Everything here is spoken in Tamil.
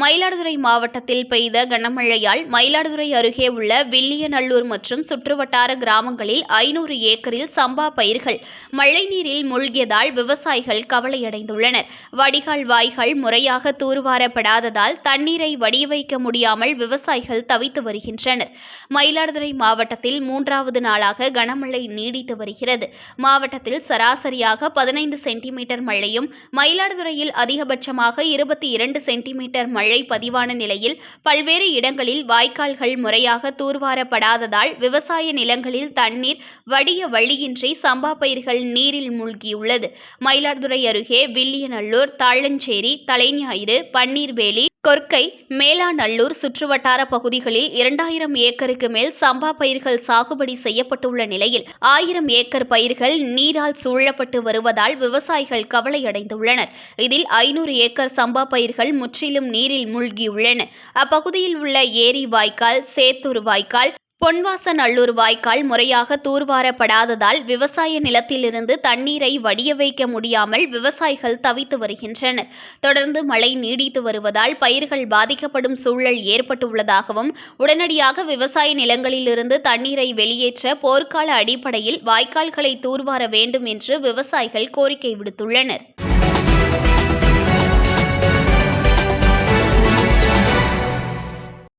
மயிலாடுதுறை மாவட்டத்தில் பெய்த கனமழையால் மயிலாடுதுறை அருகே உள்ள வில்லியநல்லூர் மற்றும் சுற்றுவட்டார கிராமங்களில் ஐநூறு ஏக்கரில் சம்பா பயிர்கள் மழைநீரில் மூழ்கியதால் விவசாயிகள் கவலையடைந்துள்ளனர். வடிகால் வாய்கள் முறையாக தூர்வாரப்படாததால் தண்ணீரை வடிய வைக்க முடியாமல் விவசாயிகள் தவித்து வருகின்றனர். மயிலாடுதுறை மாவட்டத்தில் மூன்றாவது நாளாக கனமழை நீடித்து வருகிறது. மாவட்டத்தில் சராசரியாக பதினைந்து சென்டிமீட்டர் மழையும் மயிலாடுதுறையில் அதிகபட்சமாக இருபத்தி இரண்டு சென்டிமீட்டர் மழை பதிவான நிலையில் பல்வேறு இடங்களில் வாய்க்கால்கள் முறையாக தூர்வாரப்படாததால் விவசாய நிலங்களில் தண்ணீர் வடிய வழியின்றி சம்பா பயிர்கள் நீரில் மூழ்கியுள்ளது. மயிலாடுதுறை அருகே வில்லியநல்லூர் தாழஞ்சேரி தலைஞாயிறு பன்னீர்வேலி கொர்க்கை மேலாநல்லூர் சுற்றுவட்டார பகுதிகளில் இரண்டாயிரம் ஏக்கருக்கு மேல் சம்பா பயிர்கள் சாகுபடி செய்யப்பட்டுள்ள நிலையில் ஆயிரம் ஏக்கர் பயிர்கள் நீரால் சூழப்பட்டு வருவதால் விவசாயிகள் கவலையடைந்துள்ளனர். இதில் ஐநூறு ஏக்கர் சம்பா பயிர்கள் முற்றிலும் நீரில் மூழ்கியுள்ளன. அப்பகுதியில் உள்ள ஏரி வாய்க்கால் சேத்தூர் வாய்க்கால் பொன்வாசநல்லூர் வாய்க்கால் முறையாக தூர்வாரப்படாததால் விவசாய நிலத்திலிருந்து தண்ணீரை வடிய வைக்க முடியாமல் விவசாயிகள் தவித்து வருகின்றனர். தொடர்ந்து மழை நீடித்து வருவதால் பயிர்கள் பாதிக்கப்படும் சூழல் ஏற்பட்டுள்ளதாகவும் உடனடியாக விவசாய நிலங்களிலிருந்து தண்ணீரை வெளியேற்ற போர்க்கால அடிப்படையில் வாய்க்கால்களை தூர்வார வேண்டும் என்று விவசாயிகள் கோரிக்கை விடுத்துள்ளனர்.